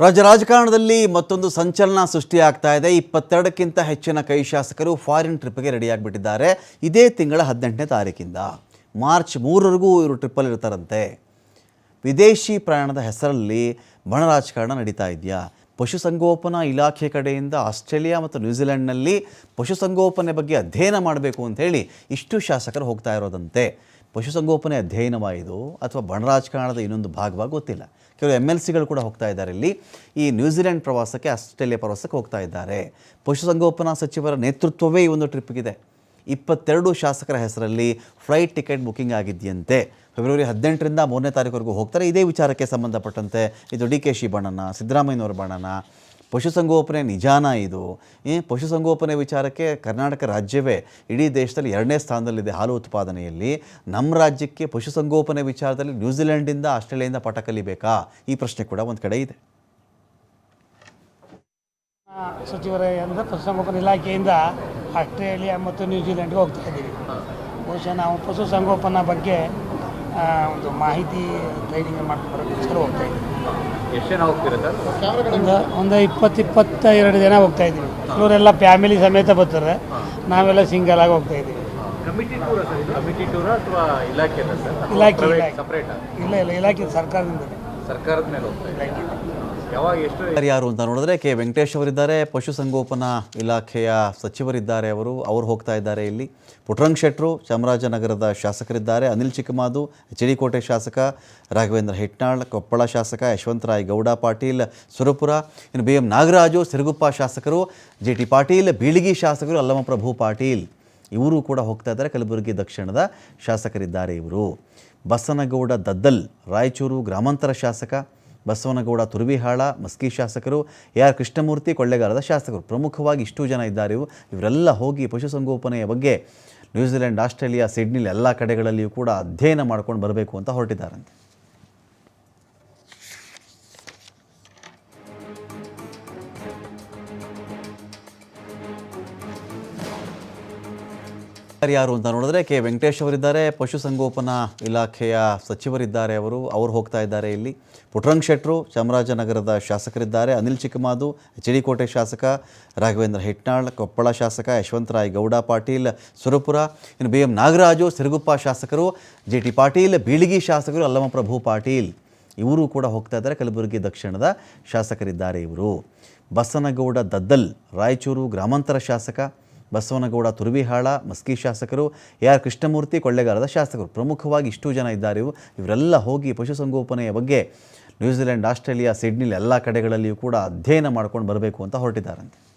ರಾಜ್ಯ ರಾಜಕಾರಣದಲ್ಲಿ ಮತ್ತೊಂದು ಸಂಚಲನ ಸೃಷ್ಟಿಯಾಗ್ತಾ ಇದೆ. ಇಪ್ಪತ್ತೆರಡಕ್ಕಿಂತ ಹೆಚ್ಚಿನ ಕೈ ಶಾಸಕರು ಫಾರಿನ್ ಟ್ರಿಪ್ಗೆ ರೆಡಿಯಾಗಿಬಿಟ್ಟಿದ್ದಾರೆ. ಇದೇ ತಿಂಗಳ ಹದಿನೆಂಟನೇ ತಾರೀಕಿಂದ. ಮಾರ್ಚ್ ಮೂರವರೆಗೂ ಇವರು ಟ್ರಿಪ್ಪಲ್ಲಿ ಇರ್ತಾರಂತೆ. ವಿದೇಶಿ ಪ್ರಯಾಣದ ಹೆಸರಲ್ಲಿ ಬಣ ರಾಜಕಾರಣ ನಡೀತಾ ಇದೆಯಾ? ಪಶುಸಂಗೋಪನಾ ಇಲಾಖೆ ಕಡೆಯಿಂದ ಆಸ್ಟ್ರೇಲಿಯಾ ಮತ್ತು ನ್ಯೂಜಿಲೆಂಡ್ನಲ್ಲಿ ಪಶುಸಂಗೋಪನೆ ಬಗ್ಗೆ ಅಧ್ಯಯನ ಮಾಡಬೇಕು ಅಂತ ಹೇಳಿ ಇಷ್ಟು ಶಾಸಕರು ಹೋಗ್ತಾ ಇರೋದಂತೆ. ಪಶುಸಂಗೋಪನೆ ಅಧ್ಯಯನವಾಯಿತು ಅಥವಾ ಬಣ ರಾಜಕಾರಣದ ಇನ್ನೊಂದು ಭಾಗವಾಗಿ ಗೊತ್ತಿಲ್ಲ. ಕೆಲವು ಎಂ ಎಲ್ ಸಿಗಳು ಕೂಡ ಹೋಗ್ತಾ ಇದ್ದಾರೆ ಇಲ್ಲಿ. ಈ ನ್ಯೂಜಿಲೆಂಡ್ ಪ್ರವಾಸಕ್ಕೆ ಆಸ್ಟ್ರೇಲಿಯಾ ಪ್ರವಾಸಕ್ಕೆ ಹೋಗ್ತಾ ಇದ್ದಾರೆ. ಪಶುಸಂಗೋಪನಾ ಸಚಿವರ ನೇತೃತ್ವವೇ ಈ ಒಂದು ಟ್ರಿಪ್ಗಿದೆ ಇಪ್ಪತ್ತೆರಡು ಶಾಸಕರ ಹೆಸರಲ್ಲಿ ಫ್ಲೈಟ್ ಟಿಕೆಟ್ ಬುಕಿಂಗ್ ಆಗಿದೆಯಂತೆ. ಫೆಬ್ರವರಿ ಹದಿನೆಂಟರಿಂದ ಮೂರನೇ ತಾರೀಕುವರೆಗೂ ಹೋಗ್ತಾರೆ. ಇದೇ ವಿಚಾರಕ್ಕೆ ಸಂಬಂಧಪಟ್ಟಂತೆ ಇದು ಡಿ ಕೆ ಶಿ ಬಣ್ಣನ ಸಿದ್ದರಾಮಯ್ಯನವರ ಬಣ್ಣನ ಪಶುಸಂಗೋಪನೆ ನಿಜಾನ ಇದು? ಪಶುಸಂಗೋಪನೆ ವಿಚಾರಕ್ಕೆ ಕರ್ನಾಟಕ ರಾಜ್ಯವೇ ಇಡೀ ದೇಶದಲ್ಲಿ ಎರಡನೇ ಸ್ಥಾನದಲ್ಲಿದೆ ಹಾಲು ಉತ್ಪಾದನೆಯಲ್ಲಿ. ನಮ್ಮ ರಾಜ್ಯಕ್ಕೆ ಪಶುಸಂಗೋಪನೆ ವಿಚಾರದಲ್ಲಿ ನ್ಯೂಜಿಲೆಂಡಿಂದ ಆಸ್ಟ್ರೇಲಿಯಾದಿಂದ ಪಾಠ ಕಲಿಬೇಕಾ? ಈ ಪ್ರಶ್ನೆ ಕೂಡ ಒಂದು ಕಡೆ ಇದೆ. ಸಚಿವರ, ಅಂದರೆ ಪಶುಸಂಗೋಪನಾ ಇಲಾಖೆಯಿಂದ ಆಸ್ಟ್ರೇಲಿಯಾ ಮತ್ತು ನ್ಯೂಜಿಲೆಂಡ್ಗೆ ಹೋಗ್ತಾ ಇದ್ದೀವಿ. ಬಹುಶಃ ನಾವು ಪಶುಸಂಗೋಪನಾ ಬಗ್ಗೆ ಒಂದು ಮಾಹಿತಿ ಟ್ರೈನಿಂಗ್ ಮಾಡ್ಕೊಂಡು ಬರೋಕ್ಕೋಸ್ಕರ ಹೋಗ್ತಾ ಇದ್ದೀವಿ. ಎಷ್ಟು ಜನ ಹೋಗ್ತೀರಾ ಸರ್ ಒಂದು ಒಂದು ಇಪ್ಪತ್ತು ಇಪ್ಪತ್ತ ಎರಡು ಜನ ಹೋಗ್ತಾ ಇದ್ದೀವಿ. ಇವರೆಲ್ಲ ಫ್ಯಾಮಿಲಿ ಸಮೇತ ಬರ್ತಾರೆ. ನಾವೆಲ್ಲ ಸಿಂಗಲ್ ಆಗಿ ಹೋಗ್ತಾ ಇದ್ದೀವಿ. ಕಮಿಟಿ ಟೂರ್ ಸರ್ ಇದು? ಕಮಿಟಿ ಟೂರ್ ಅಥವಾ ಇಲಾಖೆ ಸರ್? ಇಲಾಖೆ ಸಪ್ರೇಟ್ ಇಲ್ಲ ಇಲ್ಲ ಇಲಾಖೆ ಸರ್ಕಾರದಿಂದ ಸರ್ಕಾರದ ಮೇಲೆ ಹೋಗ್ತಾ ಇದೆ ಯಾವಾಗ ಎಷ್ಟು ಯಾರು ಅಂತ ನೋಡಿದ್ರೆ ಕೆ ವೆಂಕಟೇಶ್ ಅವರಿದ್ದಾರೆ ಪಶುಸಂಗೋಪನಾ ಇಲಾಖೆಯ ಸಚಿವರಿದ್ದಾರೆ ಅವರು ಅವರು ಹೋಗ್ತಾ ಇದ್ದಾರೆ ಇಲ್ಲಿ. ಪುಟ್ರಂಗ್ ಶೆಟ್ರು, ಚಾಮರಾಜನಗರದ ಶಾಸಕರಿದ್ದಾರೆ. ಅನಿಲ್ ಚಿಕ್ಕಮಾದು, ಎಚ್ ಡಿ ಕೋಟೆ ಶಾಸಕ, ರಾಘವೇಂದ್ರ ಹಿಟ್ನಾಳ್, ಕೊಪ್ಪಳ ಶಾಸಕ, ಯಶವಂತರಾಯ್ ಗೌಡ, ಪಾಟೀಲ್ ಸುರಪುರ. ಇನ್ನು ಬಿ ಎಂ ನಾಗರಾಜು, ಸಿರುಗುಪ್ಪ ಶಾಸಕರು, ಜೆ ಟಿ ಪಾಟೀಲ್, ಬೀಳಿಗಿ ಶಾಸಕರು ಅಲ್ಲಮಪ್ರಭು ಪಾಟೀಲ್. ಇವರು ಕೂಡ ಹೋಗ್ತಾ ಇದ್ದಾರೆ. ಕಲಬುರಗಿ ದಕ್ಷಿಣದ ಶಾಸಕರಿದ್ದಾರೆ ಇವರು. ಬಸನಗೌಡ ದದ್ದಲ್, ರಾಯಚೂರು ಗ್ರಾಮಾಂತರ ಶಾಸಕ ಬಸವನಗೌಡ ತುರುವಿಹಾಳ, ಮಸ್ಕಿ ಶಾಸಕರು, ಎ ಆರ್ ಕೃಷ್ಣಮೂರ್ತಿ, ಕೊಳ್ಳೆಗಾಲದ ಶಾಸಕರು. ಪ್ರಮುಖವಾಗಿ ಇಷ್ಟು ಜನ ಇದ್ದಾರೆ ಇವರೆಲ್ಲ ಹೋಗಿ ಪಶುಸಂಗೋಪನೆಯ ಬಗ್ಗೆ ನ್ಯೂಜಿಲೆಂಡ್, ಆಸ್ಟ್ರೇಲಿಯಾ, ಸಿಡ್ನಿಲಿ ಎಲ್ಲ ಕಡೆಗಳಲ್ಲಿಯೂ ಕೂಡ ಅಧ್ಯಯನ ಮಾಡ್ಕೊಂಡು ಬರಬೇಕು ಅಂತ ಹೊರಟಿದ್ದಾರಂತೆ. ಯಾರು ಅಂತ ನೋಡಿದ್ರೆ ಕೆ ವೆಂಕಟೇಶ್ ಅವರಿದ್ದಾರೆ. ಪಶುಸಂಗೋಪನಾ ಇಲಾಖೆಯ ಸಚಿವರಿದ್ದಾರೆ ಅವರು. ಅವರು ಹೋಗ್ತಾ ಇದ್ದಾರೆ ಇಲ್ಲಿ. ಪುಟ್ರಂಗ್ ಶೆಟ್ರು ಚಾಮರಾಜನಗರದ ಶಾಸಕರಿದ್ದಾರೆ. ಅನಿಲ್ ಚಿಕ್ಕಮಾದು ಎಚ್ ಡಿ ಕೋಟೆ ಶಾಸಕ, ರಾಘವೇಂದ್ರ ಹೆಟ್ನಾಳ್ ಕೊಪ್ಪಳ ಶಾಸಕ, ಯಶವಂತರಾಯ್ ಗೌಡ, ಪಾಟೀಲ್ ಸುರಪುರ. ಇನ್ನು ಬಿ ಎಂ ನಾಗರಾಜು ಸಿರುಗುಪ್ಪ ಶಾಸಕರು, ಜೆ ಟಿ ಪಾಟೀಲ್ ಬೀಳಿಗಿ ಶಾಸಕರು, ಅಲ್ಲಮಪ್ರಭು ಪಾಟೀಲ್ ಇವರು ಕೂಡ ಹೋಗ್ತಾ ಇದ್ದಾರೆ. ಕಲಬುರಗಿ ದಕ್ಷಿಣದ ಶಾಸಕರಿದ್ದಾರೆ ಇವರು. ಬಸನಗೌಡ ದದ್ದಲ್ ರಾಯಚೂರು ಗ್ರಾಮಾಂತರ ಶಾಸಕ ಬಸವನಗೌಡ ತುರುವಿಹಾಳ, ಮಸ್ಕಿ ಶಾಸಕರು, ಎ ಆರ್ ಕೃಷ್ಣಮೂರ್ತಿ, ಕೊಳ್ಳೆಗಾಲದ ಶಾಸಕರು. ಪ್ರಮುಖವಾಗಿ ಇಷ್ಟು ಜನ ಇದ್ದಾರೆ. ಇವು ಇವರೆಲ್ಲ ಹೋಗಿ ಪಶುಸಂಗೋಪನೆಯ ಬಗ್ಗೆ ನ್ಯೂಜಿಲೆಂಡ್, ಆಸ್ಟ್ರೇಲಿಯಾ, ಸಿಡ್ನಿಲಿ ಎಲ್ಲ ಕಡೆಗಳಲ್ಲಿಯೂ ಕೂಡ ಅಧ್ಯಯನ ಮಾಡ್ಕೊಂಡು ಬರಬೇಕು ಅಂತ ಹೊರಟಿದ್ದಾರಂತೆ.